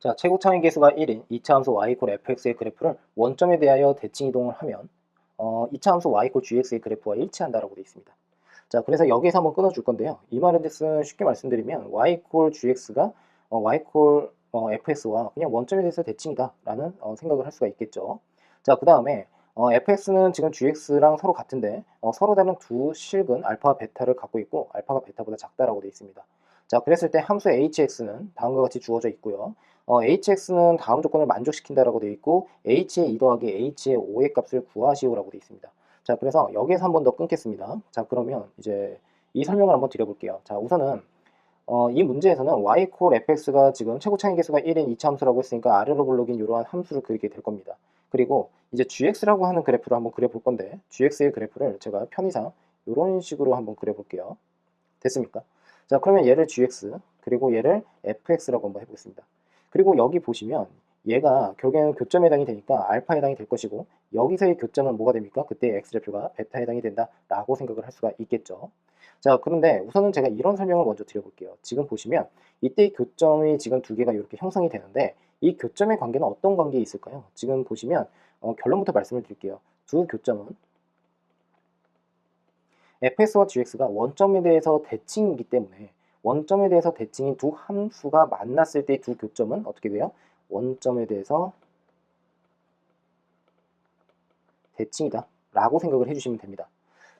자, 최고 차이 계수가 1인 2차 함수 y 콜 fx의 그래프를 원점에 대하여 대칭 이동을 하면 어, 2차 함수 y 콜 gx의 그래프와 일치한다라고 되어 있습니다. 자, 그래서 여기에서 한번 끊어 줄 건데요. 이 말에 대해서는 쉽게 말씀드리면 y 콜 gx가 어, y 콜 어, fs와 그냥 원점에 대해서 대칭이다라는 어, 생각을 할 수가 있겠죠. 자, 그 다음에 어, fx는 지금 gx랑 서로 같은데 어, 서로 다른 두 실근 알파와 베타를 갖고 있고 알파가 베타보다 작다라고 되어 있습니다. 자, 그랬을 때 함수 hx는 다음과 같이 주어져 있고요. 어, hx는 다음 조건을 만족시킨다라고 되어 있고 h의 2 더하기 h의 5의 값을 구하시오라고 되어 있습니다. 자, 그래서 여기에서 한 번 더 끊겠습니다. 자, 그러면 이제 이 설명을 한번 드려볼게요. 자, 우선은 어, 이 문제에서는 y 콜 fx가 지금 최고 차이 계수가 1인 2차 함수라고 했으니까 아래로 블록인 이러한 함수를 그리게 될 겁니다. 그리고 이제 gx라고 하는 그래프를 한번 그려볼 건데 gx의 그래프를 제가 편의상 이런 식으로 한번 그려볼게요. 됐습니까? 자, 그러면 얘를 gx 그리고 얘를 fx라고 한번 해보겠습니다. 그리고 여기 보시면 얘가 결국에는 교점에 해당이 되니까 알파에 해당이 될 것이고 여기서의 교점은 뭐가 됩니까? 그때 x좌표가 베타에 해당이 된다라고 생각을 할 수가 있겠죠. 자 그런데 우선은 제가 이런 설명을 먼저 드려볼게요. 지금 보시면 이때 교점이 지금 두 개가 이렇게 형성이 되는데 이 교점의 관계는 어떤 관계에 있을까요? 지금 보시면 어, 결론부터 말씀을 드릴게요. 두 교점은 fs와 gx가 원점에 대해서 대칭이기 때문에 원점에 대해서 대칭인 두 함수가 만났을 때 두 교점은 어떻게 돼요? 원점에 대해서 대칭이다 라고 생각을 해주시면 됩니다.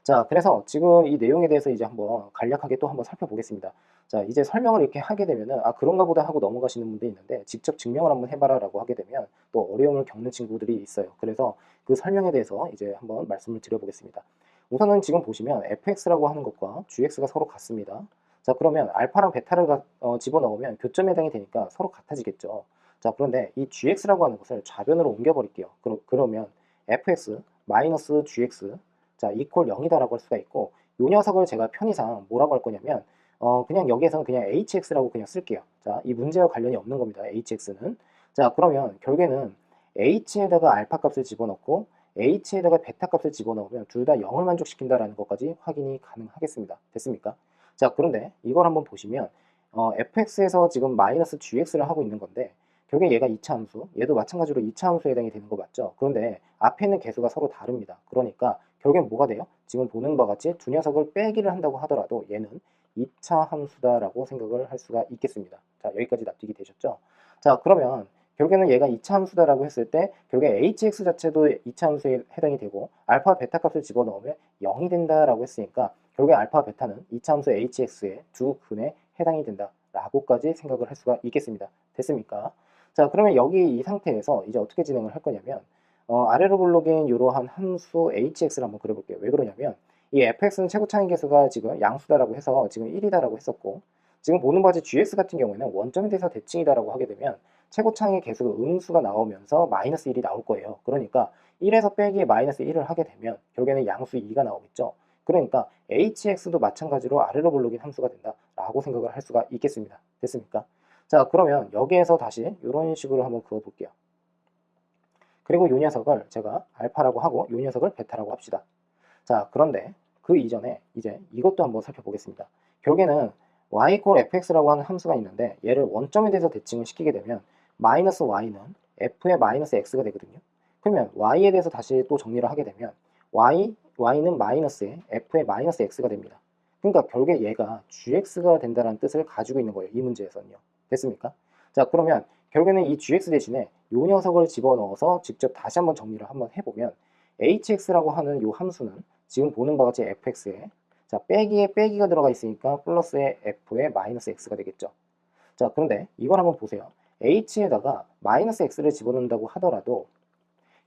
자, 그래서 지금 이 내용에 대해서 이제 한번 간략하게 또 한번 살펴보겠습니다. 자, 이제 설명을 이렇게 하게 되면은, 아, 그런가 보다 하고 넘어가시는 분도 있는데, 직접 증명을 한번 해봐라 라고 하게 되면 또 어려움을 겪는 친구들이 있어요. 그래서 그 설명에 대해서 이제 한번 말씀을 드려보겠습니다. 우선은 지금 보시면 fx라고 하는 것과 gx가 서로 같습니다. 자 그러면 알파랑 베타를 가, 어, 집어넣으면 교점에 해당이 되니까 서로 같아지겠죠. 자 그런데 이 gx라고 하는 것을 좌변으로 옮겨버릴게요. 그러, 그러면 fx 마이너스 gx 자 이퀄 0이다라고 할 수가 있고 이 녀석을 제가 편의상 뭐라고 할 거냐면 어, 그냥 여기에서는 그냥 hx라고 그냥 쓸게요. 자 이 문제와 관련이 없는 겁니다. hx는 자 그러면 결국에는 h에다가 알파 값을 집어넣고 h에다가 베타 값을 집어넣으면 둘 다 0을 만족시킨다라는 것까지 확인이 가능하겠습니다. 됐습니까? 자 그런데 이걸 한번 보시면 어, fx에서 지금 마이너스 gx를 하고 있는 건데 결국에 얘가 2차 함수 얘도 마찬가지로 2차 함수에 해당이 되는 거 맞죠? 그런데 앞에 있는 개수가 서로 다릅니다. 그러니까 결국엔 뭐가 돼요? 지금 보는 바와 같이 두 녀석을 빼기를 한다고 하더라도 얘는 2차 함수다라고 생각을 할 수가 있겠습니다. 자 여기까지 납득이 되셨죠? 자 그러면 결국에는 얘가 2차 함수다라고 했을 때 결국에 hx 자체도 2차 함수에 해당이 되고 알파 베타 값을 집어넣으면 0이 된다라고 했으니까 결국에 알파 베타는 2차 함수 hx의 두 근에 해당이 된다 라고까지 생각을 할 수가 있겠습니다. 됐습니까? 자 그러면 여기 이 상태에서 이제 어떻게 진행을 할 거냐면 어, 아래로 블록인 이러한 함수 hx를 한번 그려볼게요. 왜 그러냐면 이 fx는 최고 차이 계수가 지금 양수다라고 해서 지금 1이다라고 했었고 지금 보는 바지 gx 같은 경우에는 원점에 대해서 대칭이다라고 하게 되면 최고 창의 개수가 음수가 나오면서 마이너스 1이 나올 거예요. 그러니까 1에서 빼기 마이너스 1을 하게 되면 결국에는 양수 2가 나오겠죠. 그러니까 hx도 마찬가지로 아래로 블록인 함수가 된다라고 생각을 할 수가 있겠습니다. 됐습니까? 자 그러면 여기에서 다시 이런 식으로 한번 그어볼게요. 그리고 이 녀석을 제가 알파라고 하고 이 녀석을 베타라고 합시다. 자 그런데 그 이전에 이제 이것도 한번 살펴보겠습니다. 결국에는 y 콜 fx라고 하는 함수가 있는데 얘를 원점에 대해서 대칭을 시키게 되면 마이너스 y는 f의 마이너스 x가 되거든요. 그러면 y에 대해서 다시 또 정리를 하게 되면 y, y는 마이너스에 f의 마이너스 x가 됩니다. 그러니까 결국에 얘가 gx가 된다는 뜻을 가지고 있는 거예요. 이 문제에서는요. 됐습니까? 자 그러면 결국에는 이 gx 대신에 이 녀석을 집어넣어서 직접 다시 한번 정리를 한번 해보면 hx라고 하는 이 함수는 지금 보는 바와 같이 fx에 자 빼기에 빼기가 들어가 있으니까 플러스의 f에 마이너스 x가 되겠죠. 자 그런데 이걸 한번 보세요. h에다가 마이너스 x를 집어넣는다고 하더라도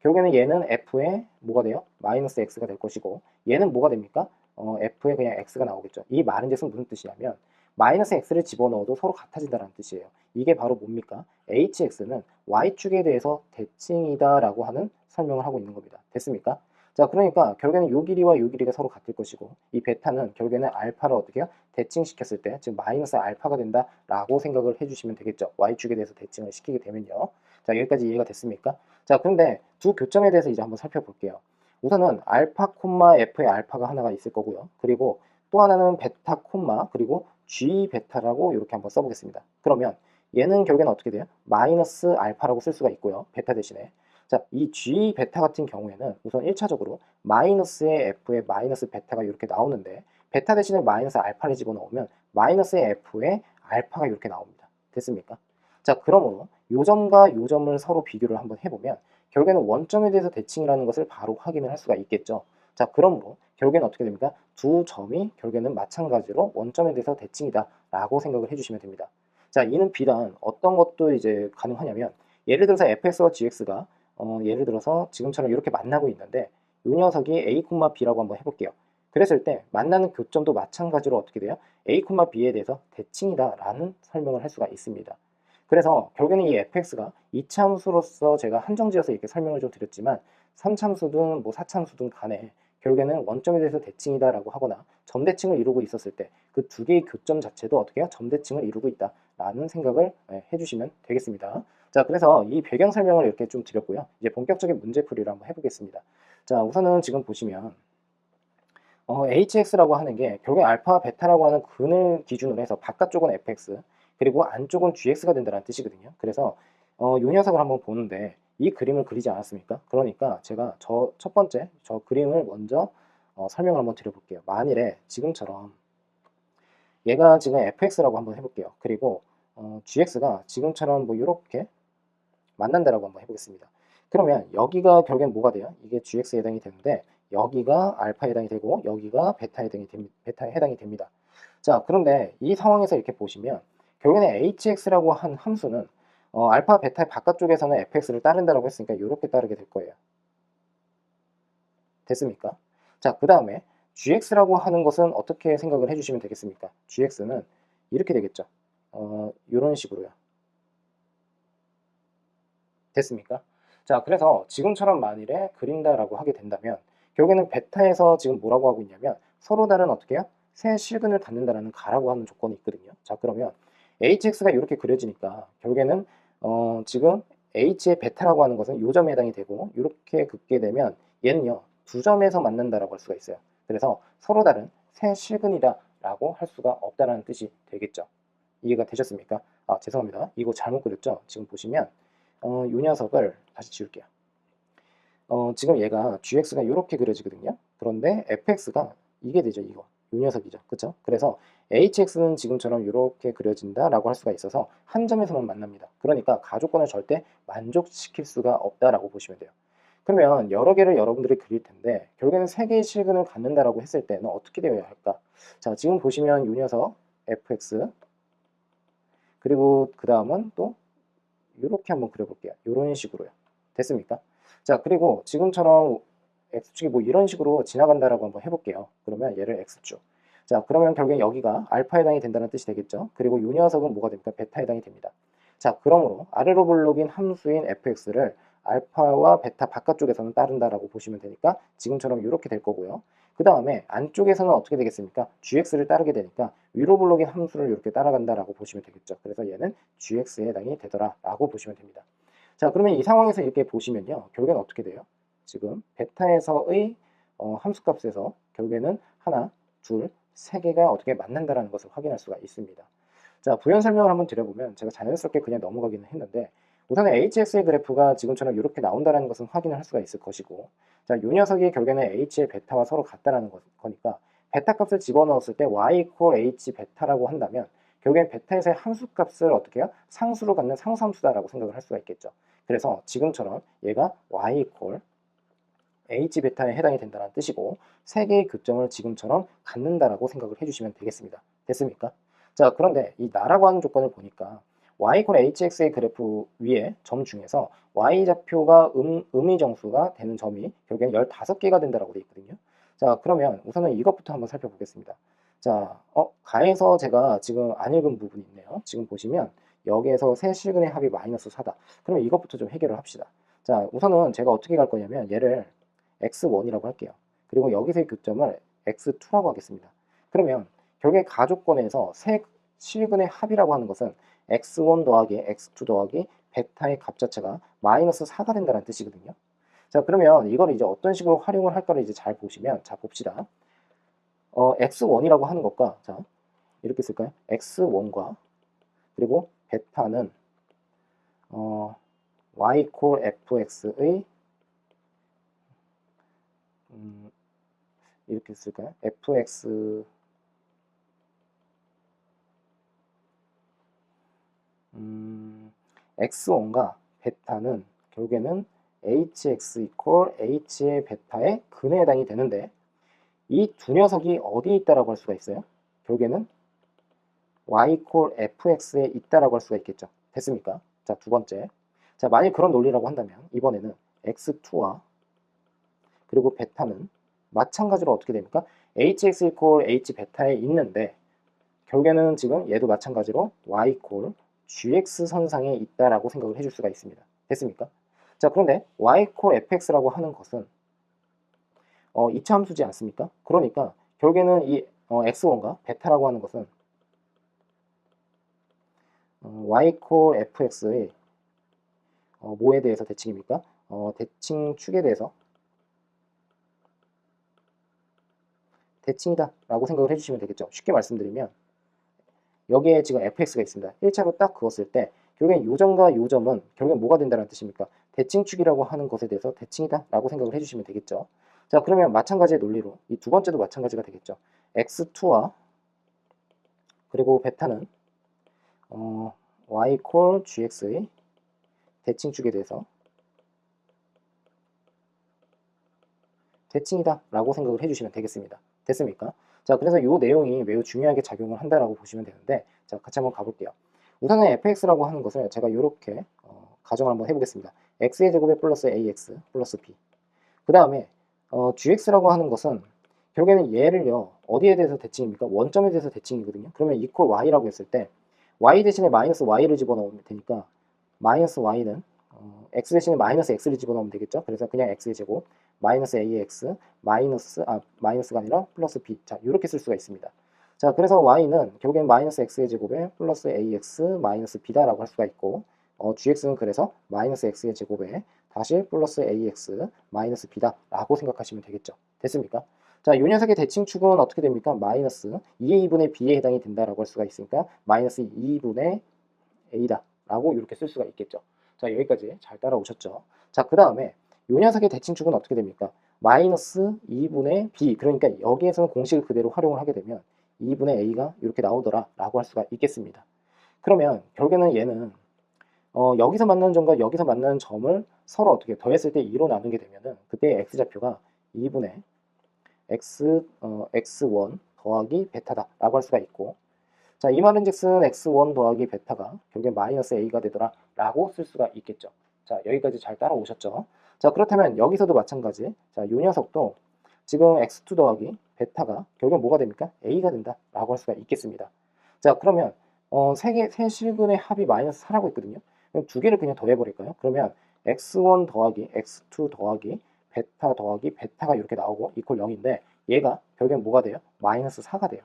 결국에는 얘는 f에 뭐가 돼요? 마이너스 x가 될 것이고 얘는 뭐가 됩니까? 어, f에 그냥 x가 나오겠죠. 이 말은 즉슨 무슨 뜻이냐면 마이너스 x를 집어넣어도 서로 같아진다는 뜻이에요. 이게 바로 뭡니까? hx는 y축에 대해서 대칭이다 라고 하는 설명을 하고 있는 겁니다. 됐습니까? 자 그러니까 결국에는 요 길이와 요 길이가 서로 같을 것이고 이 베타는 결국에는 알파를 어떻게 해요? 대칭시켰을 때 지금 마이너스 알파가 된다 라고 생각을 해주시면 되겠죠 y축에 대해서 대칭을 시키게 되면요 자 여기까지 이해가 됐습니까? 자 그런데 두 교점에 대해서 이제 한번 살펴볼게요 우선은 알파 콤마 f의 알파가 하나가 있을 거고요 그리고 또 하나는 베타 콤마 그리고 g 베타라고 이렇게 한번 써보겠습니다 그러면 얘는 결국에는 어떻게 돼요? 마이너스 알파라고 쓸 수가 있고요. 베타 대신에. 자, 이 G 베타 같은 경우에는 우선 1차적으로 마이너스의 F에 마이너스 베타가 이렇게 나오는데 베타 대신에 마이너스 알파를 집어넣으면 마이너스의 F에 알파가 이렇게 나옵니다. 됐습니까? 자, 그러므로 요 점과 요 점을 서로 비교를 한번 해보면 결국에는 원점에 대해서 대칭이라는 것을 바로 확인을 할 수가 있겠죠. 자, 그러므로 결국에는 어떻게 됩니까? 두 점이 결국에는 마찬가지로 원점에 대해서 대칭이다 라고 생각을 해주시면 됩니다. 자, 이는 비단 어떤 것도 이제 가능하냐면 예를 들어서 fx와 gx가 어, 예를 들어서 지금처럼 이렇게 만나고 있는데 이 녀석이 a, b라고 한번 해볼게요. 그랬을 때 만나는 교점도 마찬가지로 어떻게 돼요? a, b에 대해서 대칭이다 라는 설명을 할 수가 있습니다. 그래서 결국에는 이 fx가 이차함수로서 제가 한정지어서 이렇게 설명을 좀 드렸지만 3참수든 뭐 4참수든 간에 결국에는 원점에 대해서 대칭이다라고 하거나 점대칭을 이루고 있었을 때 그 두 개의 교점 자체도 어떻게 해요? 점대칭을 이루고 있다라는 생각을 예, 해주시면 되겠습니다. 자, 그래서 이 배경 설명을 이렇게 좀 드렸고요. 이제 본격적인 문제풀이를 한번 해보겠습니다. 자, 우선은 지금 보시면 어, hx라고 하는 게 결국에 알파, 베타라고 하는 근을 기준으로 해서 바깥쪽은 fx 그리고 안쪽은 gx가 된다는 뜻이거든요. 그래서 어, 이 녀석을 한번 보는데 이 그림을 그리지 않았습니까? 그러니까 제가 저 첫 번째 저 그림을 먼저 어, 설명을 한번 드려볼게요. 만일에 지금처럼 얘가 지금 fx라고 한번 해볼게요. 그리고 어, gx가 지금처럼 뭐 이렇게 만난다라고 한번 해보겠습니다. 그러면 여기가 결국엔 뭐가 돼요? 이게 gx에 해당이 되는데 여기가 알파에 해당이 되고 여기가 베타에 해당이, 됩, 베타에 해당이 됩니다. 자 그런데 이 상황에서 이렇게 보시면 결국에는 hx라고 한 함수는 어, 알파, 베타의 바깥쪽에서는 fx를 따른다라고 했으니까 이렇게 따르게 될 거예요. 됐습니까? 자, 그 다음에 gx라고 하는 것은 어떻게 생각을 해주시면 되겠습니까? gx는 이렇게 되겠죠. 어, 이런 식으로요. 됐습니까? 자, 그래서 지금처럼 만일에 그린다라고 하게 된다면 결국에는 베타에서 지금 뭐라고 하고 있냐면 서로 다른 어떻게 해요? 새 실근을 갖는다라는 가라고 하는 조건이 있거든요. 자, 그러면 hx가 이렇게 그려지니까 결국에는 어, 지금 h의 베타라고 하는 것은 요 점에 해당이 되고 이렇게 긋게 되면 얘는요 두 점에서 만난다라고 할 수가 있어요. 그래서 서로 다른 새 실근이다라고 할 수가 없다라는 뜻이 되겠죠. 이해가 되셨습니까? 아 죄송합니다. 이거 잘못 그렸죠? 지금 보시면 어, 요 녀석을 다시 지울게요. 어, 지금 얘가 gx가 이렇게 그려지거든요. 그런데 fx가 이게 되죠. 이거. 요 녀석이죠. 그쵸? 그래서 hx는 지금처럼 이렇게 그려진다 라고 할 수가 있어서 한 점에서만 만납니다. 그러니까 가족권을 절대 만족시킬 수가 없다라고 보시면 돼요. 그러면 여러 개를 여러분들이 그릴 텐데 결국에는 세 개의 실근을 갖는다라고 했을 때는 어떻게 되어야 할까? 자, 지금 보시면 이 녀석 fx 그리고 그 다음은 또 이렇게 한번 그려볼게요. 이런 식으로요. 됐습니까? 자, 그리고 지금처럼 x축이 뭐 이런 식으로 지나간다라고 한번 해볼게요. 그러면 얘를 x축. 자, 그러면 결국엔 여기가 알파에 해당이 된다는 뜻이 되겠죠. 그리고 이 녀석은 뭐가 됩니까? 베타에 해당이 됩니다. 자, 그러므로 아래로 블록인 함수인 fx를 알파와 베타 바깥쪽에서는 따른다라고 보시면 되니까 지금처럼 이렇게 될 거고요. 그 다음에 안쪽에서는 어떻게 되겠습니까? gx를 따르게 되니까 위로 블록인 함수를 이렇게 따라간다라고 보시면 되겠죠. 그래서 얘는 gx에 해당이 되더라라고 보시면 됩니다. 자, 그러면 이 상황에서 이렇게 보시면요. 결국엔 어떻게 돼요? 지금 베타에서의 어, 함수값에서 결국에는 하나, 둘, 세 개가 어떻게 만난다라는 것을 확인할 수가 있습니다. 자, 부연 설명을 한번 드려보면 제가 자연스럽게 그냥 넘어가기는 했는데 우선은 hx의 그래프가 지금처럼 이렇게 나온다는 것은 확인을 할 수가 있을 것이고 자, 이 녀석이 결국에는 h의 베타와 서로 같다라는 거, 거니까 베타 값을 집어넣었을 때 y equal h 베타라고 한다면 결국엔 베타에서의 함수 값을 어떻게 해요? 상수로 갖는 상수함수다라고 생각을 할 수가 있겠죠. 그래서 지금처럼 얘가 y equal h 베타에 해당이 된다는 뜻이고 세 개의 교점을 지금처럼 갖는다라고 생각을 해주시면 되겠습니다. 됐습니까? 자 그런데 이 나라고 하는 조건을 보니까 y 이퀄 hx의 그래프 위에 점 중에서 y좌표가 음, 음의정수가 되는 점이 결국엔 15개가 된다라고 되어 있거든요. 자 그러면 우선은 이것부터 한번 살펴보겠습니다. 자 어, 가에서 제가 지금 안 읽은 부분이 있네요. 지금 보시면 여기에서 세 실근의 합이 마이너스 4다. 그러면 이것부터 좀 해결을 합시다. 자 우선은 제가 어떻게 갈 거냐면 얘를 x1이라고 할게요. 그리고 여기서의 교점을 x2라고 하겠습니다. 그러면 결국에 가족권에서 세 실근의 합이라고 하는 것은 x1 더하기 x2 더하기 베타의 값 자체가 마이너스 4가 된다는 뜻이거든요. 자 그러면 이걸 이제 어떤 식으로 활용을 할까를 이제 잘 보시면 자 봅시다. 어, x1이라고 하는 것과 자 이렇게 쓸까요? x1과 그리고 베타는 어, y 콜 fx의 음, 이렇게 쓸까요? fx 음, x1과 베타는 결국에는 hx 이퀄 h의 베타의 근에 해당이 되는데 이 두 녀석이 어디에 있다라고 할 수가 있어요? 결국에는 y 이퀄 fx에 있다라고 할 수가 있겠죠. 됐습니까? 자, 두 번째. 자, 만약 그런 논리라고 한다면 이번에는 x2와 그리고 베타는 마찬가지로 어떻게 됩니까? hx 이퀄 h 베타에 있는데 결국에는 지금 얘도 마찬가지로 y 이퀄 gx 선상에 있다라고 생각을 해줄 수가 있습니다. 됐습니까? 자, 그런데 y 콜 fx라고 하는 것은 어, 이차 함수지 않습니까? 그러니까 결국에는 이 어, x1과 베타라고 하는 것은 어, y 콜 fx의 어, 뭐에 대해서 대칭입니까? 어, 대칭 축에 대해서 대칭이다 라고 생각을 해주시면 되겠죠. 쉽게 말씀드리면 여기에 지금 fx가 있습니다. 1차로 딱 그었을 때 결국엔 요점과 요점은 결국엔 뭐가 된다는 뜻입니까? 대칭축이라고 하는 것에 대해서 대칭이다 라고 생각을 해주시면 되겠죠. 자 그러면 마찬가지의 논리로 이 두 번째도 마찬가지가 되겠죠. x2와 그리고 베타는 어, y 콜 gx의 대칭축에 대해서 대칭이다 라고 생각을 해주시면 되겠습니다. 됐습니까? 자 그래서 이 내용이 매우 중요하게 작용을 한다라고 보시면 되는데 자 같이 한번 가볼게요. 우선은 fx라고 하는 것을 제가 이렇게 어, 가정을 한번 해보겠습니다. x의 제곱에 플러스 ax 플러스 b 그 다음에 어, gx라고 하는 것은 결국에는 얘를요 어디에 대해서 대칭입니까? 원점에 대해서 대칭이거든요. 그러면 equal y라고 했을 때 y 대신에 마이너스 y를 집어넣으면 되니까 마이너스 y는 어, x 대신에 마이너스 x를 집어넣으면 되겠죠. 그래서 그냥 x의 제곱 마이너스 ax 마이너스 아 마이너스가 아니라 플러스 b 자 이렇게 쓸 수가 있습니다. 자 그래서 y는 결국엔 마이너스 x의 제곱에 플러스 ax 마이너스 b다라고 할 수가 있고 어, gx는 그래서 마이너스 x의 제곱에 다시 플러스 ax 마이너스 b다라고 생각하시면 되겠죠. 됐습니까? 자, 이 녀석의 대칭축은 어떻게 됩니까? 마이너스 2의 2분의 b에 해당이 된다라고 할 수가 있으니까 마이너스 2분의 a다라고 이렇게 쓸 수가 있겠죠. 자, 여기까지 잘 따라오셨죠? 자, 그 다음에 이 녀석의 대칭축은 어떻게 됩니까? 마이너스 2분의 b 그러니까 여기에서는 공식을 그대로 활용을 하게 되면 2분의 a가 이렇게 나오더라 라고 할 수가 있겠습니다. 그러면 결국에는 얘는 어, 여기서 만나는 점과 여기서 만나는 점을 서로 어떻게 더했을 때 2로 나누게 되면은 그때 x좌표가 2분의 x, 어, x1 더하기 베타다 라고 할 수가 있고 자, 이 말은 즉슨 x1 더하기 베타가 결국에 마이너스 a가 되더라 라고 쓸 수가 있겠죠. 자, 여기까지 잘 따라오셨죠? 자, 그렇다면 여기서도 마찬가지. 자, 요 녀석도 지금 x2 더하기 베타가 결국 뭐가 됩니까? a가 된다 라고 할 수가 있겠습니다. 자, 그러면 어, 세 개, 세 실근의 합이 마이너스 4라고 있거든요. 그럼 두 개를 그냥 더해버릴까요? 그러면 x1 더하기 x2 더하기 베타 더하기 베타가 이렇게 나오고 이퀄 0인데 얘가 결국엔 뭐가 돼요? 마이너스 4가 돼요.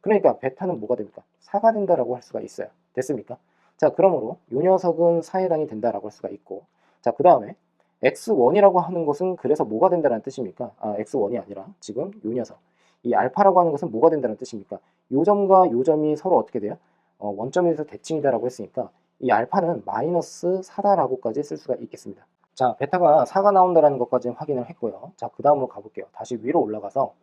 그러니까 베타는 뭐가 됩니까? 4가 된다라고 할 수가 있어요. 됐습니까? 자, 그러므로 이 녀석은 4에 해당이 된다라고 할 수가 있고 자, 그 다음에 x1이라고 하는 것은 그래서 뭐가 된다는 뜻입니까? 아, x1이 아니라 지금 이 녀석 이 알파라고 하는 것은 뭐가 된다는 뜻입니까? 요 점과 요 점이 서로 어떻게 돼요? 어, 원점에서 대칭이다라고 했으니까 이 알파는 마이너스 4다라고까지 쓸 수가 있겠습니다. 자, 베타가 4가 나온다는 것까지 확인을 했고요. 자, 그 다음으로 가볼게요. 다시 위로 올라가서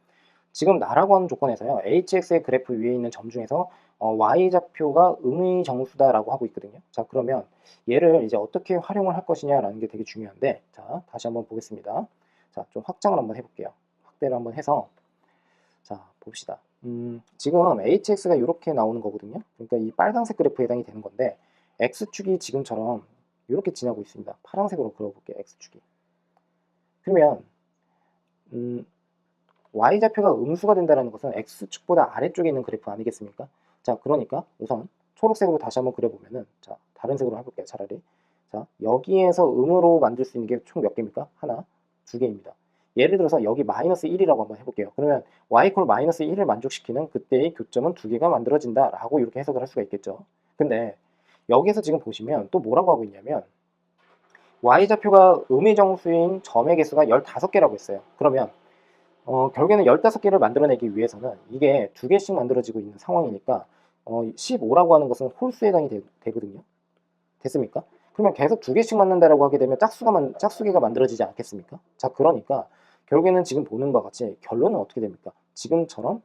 지금 나라고 하는 조건에서요. hx의 그래프 위에 있는 점 중에서 어, y좌표가 음의 정수다라고 하고 있거든요. 자, 그러면 얘를 이제 어떻게 활용을 할 것이냐라는 게 되게 중요한데 자, 다시 한번 보겠습니다. 자, 좀 확장을 한번 해볼게요. 확대를 한번 해서 자, 봅시다. 음, 지금 hx가 이렇게 나오는 거거든요. 그러니까 이 빨간색 그래프에 해당이 되는 건데 x축이 지금처럼 이렇게 지나고 있습니다. 파란색으로 그려볼게요. x축이. 그러면 음, y좌표가 음수가 된다는 것은 x축보다 아래쪽에 있는 그래프 아니겠습니까? 자, 그러니까 우선 초록색으로 다시 한번 그려보면은 자, 다른 색으로 해볼게요. 차라리. 자, 여기에서 음으로 만들 수 있는 게 총 몇 개입니까? 하나, 두 개입니다. 예를 들어서 여기 마이너스 1이라고 한번 해볼게요. 그러면 y 콜 마이너스 1을 만족시키는 그때의 교점은 두 개가 만들어진다 라고 이렇게 해석을 할 수가 있겠죠. 근데 여기에서 지금 보시면 또 뭐라고 하고 있냐면 y좌표가 음의 정수인 점의 개수가 15개라고 했어요. 그러면 어, 결국에는 15개를 만들어내기 위해서는 이게 두 개씩 만들어지고 있는 상황이니까 어, 15라고 하는 것은 홀수에 해당이 되, 거든요 됐습니까? 그러면 계속 두 개씩 맞는다라고 하게 되면 짝수가 만, 짝수개가 만들어지지 않겠습니까? 자, 그러니까 결국에는 지금 보는 바와 같이 결론은 어떻게 됩니까? 지금처럼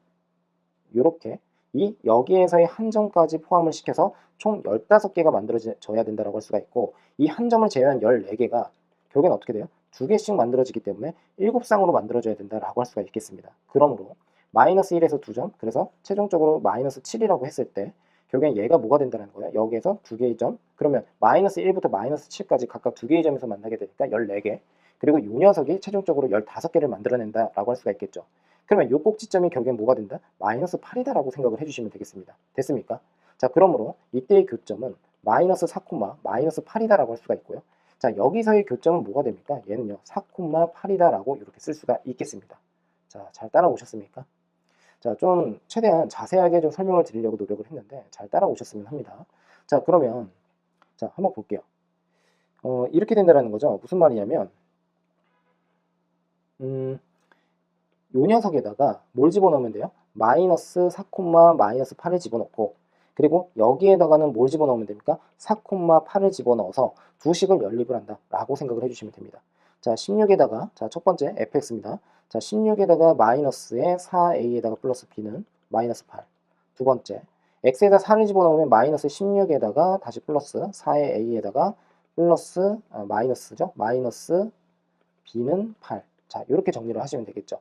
이렇게 이 여기에서의 한 점까지 포함을 시켜서 총 15개가 만들어져야 된다고 할 수가 있고 이 한 점을 제외한 14개가 결국엔 어떻게 돼요? 두 개씩 만들어지기 때문에 7쌍으로 만들어져야 된다라고 할 수가 있겠습니다. 그러므로 마이너스 1에서 2점 그래서 최종적으로 마이너스 7이라고 했을 때 결국엔 얘가 뭐가 된다는 거예요? 여기에서 두 개의 점 그러면 마이너스 1부터 마이너스 7까지 각각 두 개의 점에서 만나게 되니까 14개 그리고 이 녀석이 최종적으로 15개를 만들어낸다라고 할 수가 있겠죠. 그러면 이 꼭지점이 결국엔 뭐가 된다? 마이너스 8이다라고 생각을 해주시면 되겠습니다. 됐습니까? 자, 그러므로 이때의 교점은 마이너스 4, 마이너스 8이다라고 할 수가 있고요. 자, 여기서의 교점은 뭐가 됩니까? 얘는요, 4, 8이다라고 이렇게 쓸 수가 있겠습니다. 자, 잘 따라오셨습니까? 자, 좀 최대한 자세하게 좀 설명을 드리려고 노력을 했는데 잘 따라오셨으면 합니다. 자, 그러면 자, 한번 볼게요. 어, 이렇게 된다는 거죠. 무슨 말이냐면 음, 요 녀석에다가 뭘 집어넣으면 돼요? 마이너스 4, 마이너스 8을 집어넣고 그리고 여기에다가는 뭘 집어넣으면 됩니까? 4, 8을 집어넣어서 두 식을 연립을 한다 라고 생각을 해주시면 됩니다. 자 16에다가 자 첫 번째 fx입니다. 자 16에다가 마이너스에 4a에다가 플러스 b는 마이너스 8. 두 번째 x에다 4를 집어넣으면 마이너스 16에다가 다시 플러스 4의 a에다가 플러스 아, 마이너스죠. 마이너스 b는 8. 자 이렇게 정리를 하시면 되겠죠.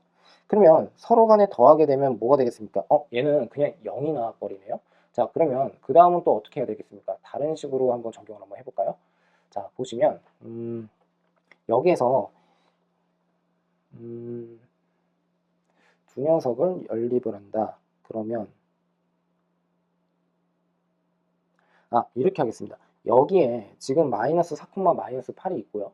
그러면 서로 간에 더하게 되면 뭐가 되겠습니까? 어, 얘는 그냥 0이 나와버리네요. 자, 그러면 그 다음은 또 어떻게 해야 되겠습니까? 다른 식으로 한번 적용을 한번 해볼까요? 자, 보시면 음, 여기에서 음, 두 녀석을 연립을 한다. 그러면 아, 이렇게 하겠습니다. 여기에 지금 마이너스 4, 마이너스 8이 있고요.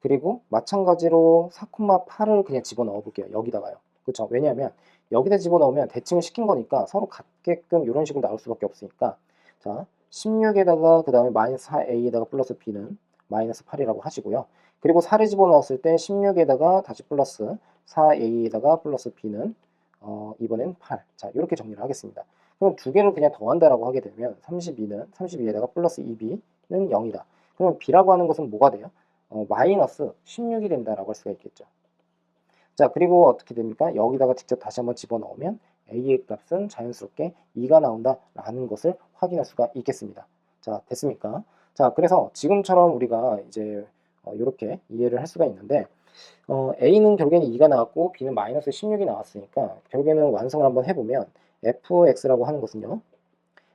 그리고 마찬가지로 4, 8을 그냥 집어넣어 볼게요. 여기다가요. 그렇죠. 왜냐하면 여기다 집어넣으면 대칭을 시킨 거니까 서로 같게끔 이런 식으로 나올 수밖에 없으니까 자 16에다가 그 다음에 마이너스 4a에다가 플러스 b는 마이너스 8이라고 하시고요. 그리고 4를 집어넣었을 때 16에다가 다시 플러스 4a에다가 플러스 b는 어, 이번엔 8. 자 이렇게 정리를 하겠습니다. 그럼 두 개를 그냥 더한다라고 하게 되면 32는 32에다가 플러스 2b는 0이다. 그럼 b라고 하는 것은 뭐가 돼요? 어, 마이너스 16이 된다라고 할 수가 있겠죠. 자 그리고 어떻게 됩니까? 여기다가 직접 다시 한번 집어넣으면 a의 값은 자연스럽게 2가 나온다 라는 것을 확인할 수가 있겠습니다. 자 됐습니까? 자 그래서 지금처럼 우리가 이제 어, 이렇게 이해를 할 수가 있는데 어, a는 결국에는 2가 나왔고 b는 마이너스 16이 나왔으니까 결국에는 완성을 한번 해보면 fx라고 하는 것은요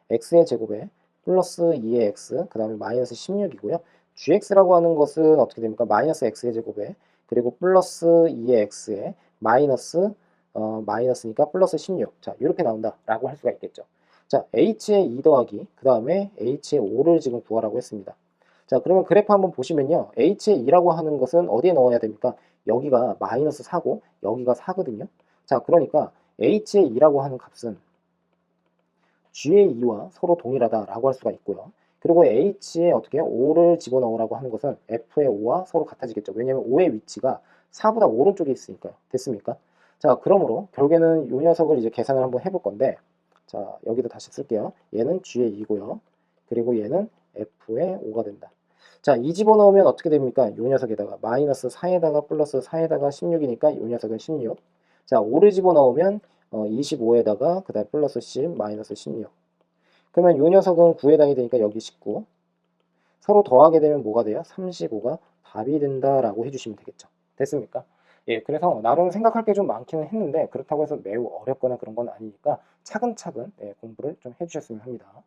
x의 제곱에 플러스 2의 x 그 다음에 마이너스 16이고요 gx라고 하는 것은 어떻게 됩니까? 마이너스 x의 제곱에 그리고 플러스 2의 x에 마이너스 어, 마이너스니까 플러스 16. 자, 이렇게 나온다라고 할 수가 있겠죠. 자, h의 2 더하기 그 다음에 h의 5를 지금 구하라고 했습니다. 자, 그러면 그래프 한번 보시면요. h의 2라고 하는 것은 어디에 넣어야 됩니까? 여기가 마이너스 4고 여기가 4거든요. 자, 그러니까 h의 2라고 하는 값은 g의 2와 서로 동일하다라고 할 수가 있고요. 그리고 h에 어떻게 5를 집어넣으라고 하는 것은 f의 5와 서로 같아지겠죠. 왜냐하면 5의 위치가 4보다 오른쪽에 있으니까요. 됐습니까? 자, 그러므로 결국에는 이 녀석을 이제 계산을 한번 해볼 건데 자, 여기도 다시 쓸게요. 얘는 g의 2고요. 그리고 얘는 f의 5가 된다. 자, 이 집어넣으면 어떻게 됩니까? 이 녀석에다가 마이너스 4에다가 플러스 4에다가 16이니까 이 녀석은 16. 자, 5를 집어넣으면 어, 25에다가 그 다음 플러스 10 마이너스 16. 그러면 이 녀석은 9에 해당이 되니까 여기 19. 서로 더하게 되면 뭐가 돼요? 35가 답이 된다라고 해주시면 되겠죠. 됐습니까? 예, 그래서 나름 생각할 게 좀 많기는 했는데 그렇다고 해서 매우 어렵거나 그런 건 아니니까 차근차근 예, 공부를 좀 해주셨으면 합니다.